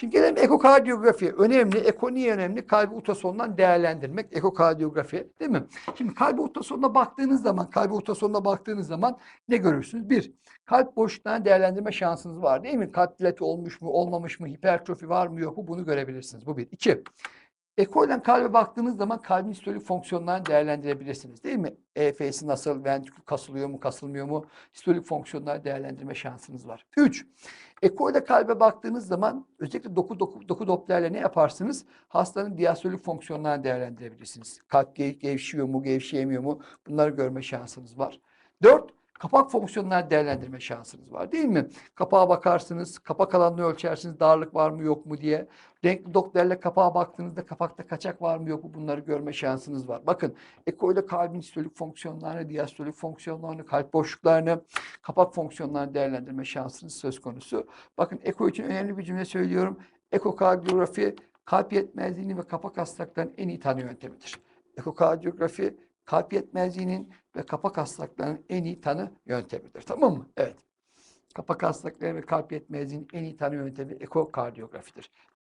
Şimdi gelelim ekokardiyografi. Önemli. Eko niye önemli? Kalbi ultrasondan değerlendirmek. Ekokardiyografi değil mi? Şimdi kalbi ultrasonuna baktığınız zaman, kalbi ultrasonuna baktığınız zaman ne görürsünüz? Bir, kalp boşluklarını değerlendirme şansınız var değil mi? Kalp dilati olmuş mu, olmamış mı, hipertrofi var mı, yok mu bunu görebilirsiniz. Bu bir. İki, Eko ile kalbe baktığınız zaman kalbin sistolik fonksiyonlarını değerlendirebilirsiniz değil mi? EF'si nasıl, ventrikül kasılıyor mu, kasılmıyor mu? Sistolik fonksiyonları değerlendirme şansınız var. 3. Eko ile kalbe baktığınız zaman özellikle doku, doku, doku dopplerle ne yaparsınız? Hastanın diastolik fonksiyonlarını değerlendirebilirsiniz. Kalp gev- gevşiyor mu, gevşeyemiyor mu? Bunları görme şansınız var. 4. Kapak fonksiyonlarını değerlendirme şansınız var değil mi? Kapağa bakarsınız, kapak alanını ölçersiniz, darlık var mı yok mu diye. Renkli dopplerle kapağa baktığınızda kapakta kaçak var mı yok mu bunları görme şansınız var. Bakın eko ile kalbin sistolik fonksiyonlarını, diastolik fonksiyonlarını, kalp boşluklarını, kapak fonksiyonlarını değerlendirme şansınız söz konusu. Bakın eko için önemli bir cümle söylüyorum. Ekokardiyografi kalp yetmezliğini ve kapak hastalıklarının en iyi tanı yöntemidir. Ekokardiyografi kalp yetmezliğinin ve kapak hastalıklarının en iyi tanı yöntemidir. Tamam mı? Evet. Kapak hastalıkları ve kalp yetmezliğinin en iyi tanı yöntemi ekokardiyografidir.